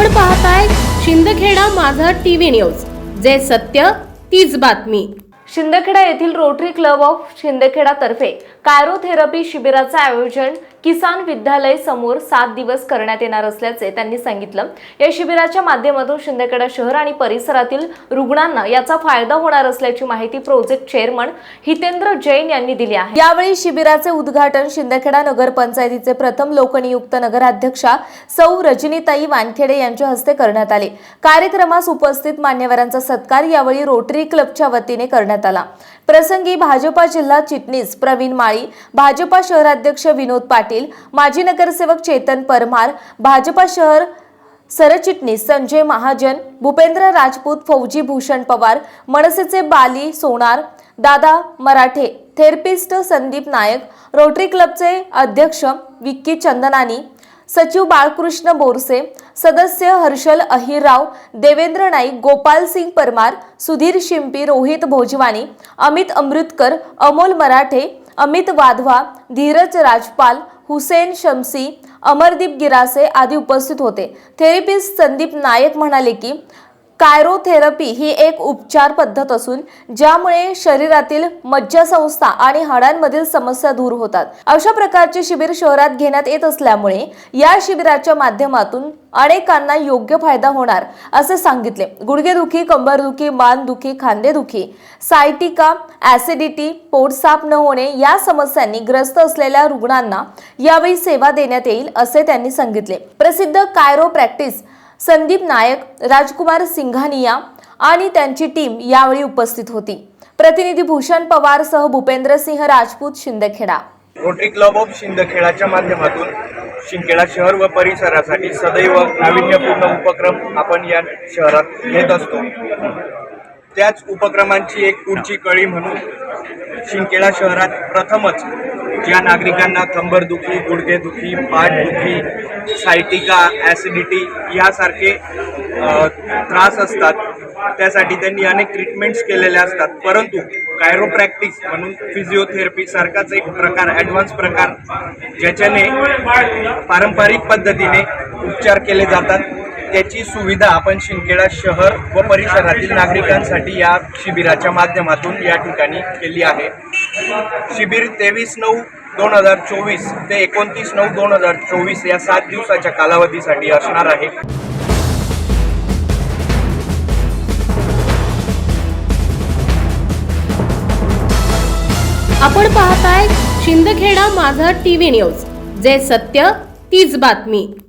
आपण पाहताय शिंदखेडा माझा टीव्ही न्यूज. जे सत्य तीच बातमी. शिंदखेडा येथील रोटरी क्लब ऑफ शिंदखेडा तर्फे कायरोथेरपी शिबिराचे आयोजन किसान विद्यालय समोर सात दिवस करण्यात येणार असल्याचे त्यांनी सांगितलं. या शिबिराच्या माध्यमातून शिंदेकडा शहर आणि परिसरातील रुग्णांना याचा फायदा होणार असल्याची माहिती प्रोजेक्ट चेअरमन हितेंद्र जैन यांनी दिली आहे. यावेळी शिबिराचे उद्घाटन शिंदेखेडा नगरपंचायतीचे प्रथम लोकनियुक्त नगराध्यक्षा सौ रजनीताई वानखेडे यांच्या हस्ते करण्यात आले. कार्यक्रमास उपस्थित मान्यवरांचा सत्कार यावेळी रोटरी क्लबच्या वतीने करण्यात आला. प्रसंगी भाजपा जिल्हा चिटणीस प्रवीण माळ भाजपा शहराध्यक्ष विनोद पाटील माजी नगरसेवक चेतन परमार भाजपा शहर सरचिटणीस संजय महाजन भूपेंद्र राजपूत फौजी भूषण पवार मनसेचे बाली सोनार दादा मराठे थेरपिस्ट संदीप नायक रोटरी क्लबचे अध्यक्ष विक्की चंदनानी सचिव बाळकृष्ण बोरसे सदस्य हर्षल अहिरराव देवेंद्र नाईक गोपाल सिंग परमार सुधीर शिंपी रोहित भोजवानी अमित अमृतकर अमोल मराठे अमित वाधवा धीरज राजपाल हुसेन शमसी अमरदीप गिरासे आदी उपस्थित होते. थेरपिस्ट संदीप नायक म्हणाले की कायरोथेरपी ही एक उपचार पद्धत असून ज्यामुळे शरीरातील मज्जासंस्था आणि हाडांमधील समस्या दूर होतात. अशा प्रकारचे शिबिर शहरात घेण्यात येत असल्यामुळे या शिबिराच्या माध्यमातून अनेकांना योग्य फायदा होणार असे सांगितले. गुडघेदुखी कंबरदुखी मानदुखी खांदेदुखी सायटिका ऍसिडिटी पोट साफ न होणे या समस्यांनी ग्रस्त असलेल्या रुग्णांना यावेळी सेवा देण्यात येईल असे त्यांनी सांगितले. प्रसिद्ध कायरो प्रॅक्टिस संदीप नायक राजकुमार सिंघानिया आणि त्यांची टीम यावेळी उपस्थित होती. प्रतिनिधी भूषण पवार सह Bhupendra Singh Rajput Shindkheda. Rotary club of शिंदखेडाच्या माध्यमातून शिंदखेडा शहर व परिसरासाठी सदैव नाविन्यपूर्ण उपक्रम आपण या शहरात घेत असतो. त्याच उपक्रमांची एक पुढची कळी म्हणून शिंदखेडा शहरात प्रथमच ज्या नागरिकांना कंबरदुखी गुडघेदुखी पाठदुखी सायटिका ॲसिडिटी यासारखे त्रास असतात त्यासाठी त्यांनी अनेक ट्रीटमेंट्स केलेल्या असतात. परंतु कायरोप्रॅक्टिस म्हणून फिजिओथेरपी सारखाच एक प्रकार ॲडव्हान्स प्रकार ज्याच्याने पारंपरिक पद्धतीने उपचार केले जातात. त्याची सुविधा आपण शिंदखेडा शहर व परिसरातील नागरिकांसाठी या शिबिराच्या माध्यमातून या ठिकाणी केली आहे. शिबिर तेवीस नऊ दोन हजार चोवीस ते एकोणतीस नऊ दोन हजार चोवीस या सात दिवसाच्या कालावधीसाठी असणार आहे. आपण पाहताय शिंदखेडा माझा टीव्ही न्यूज जे सत्य तीच बातमी.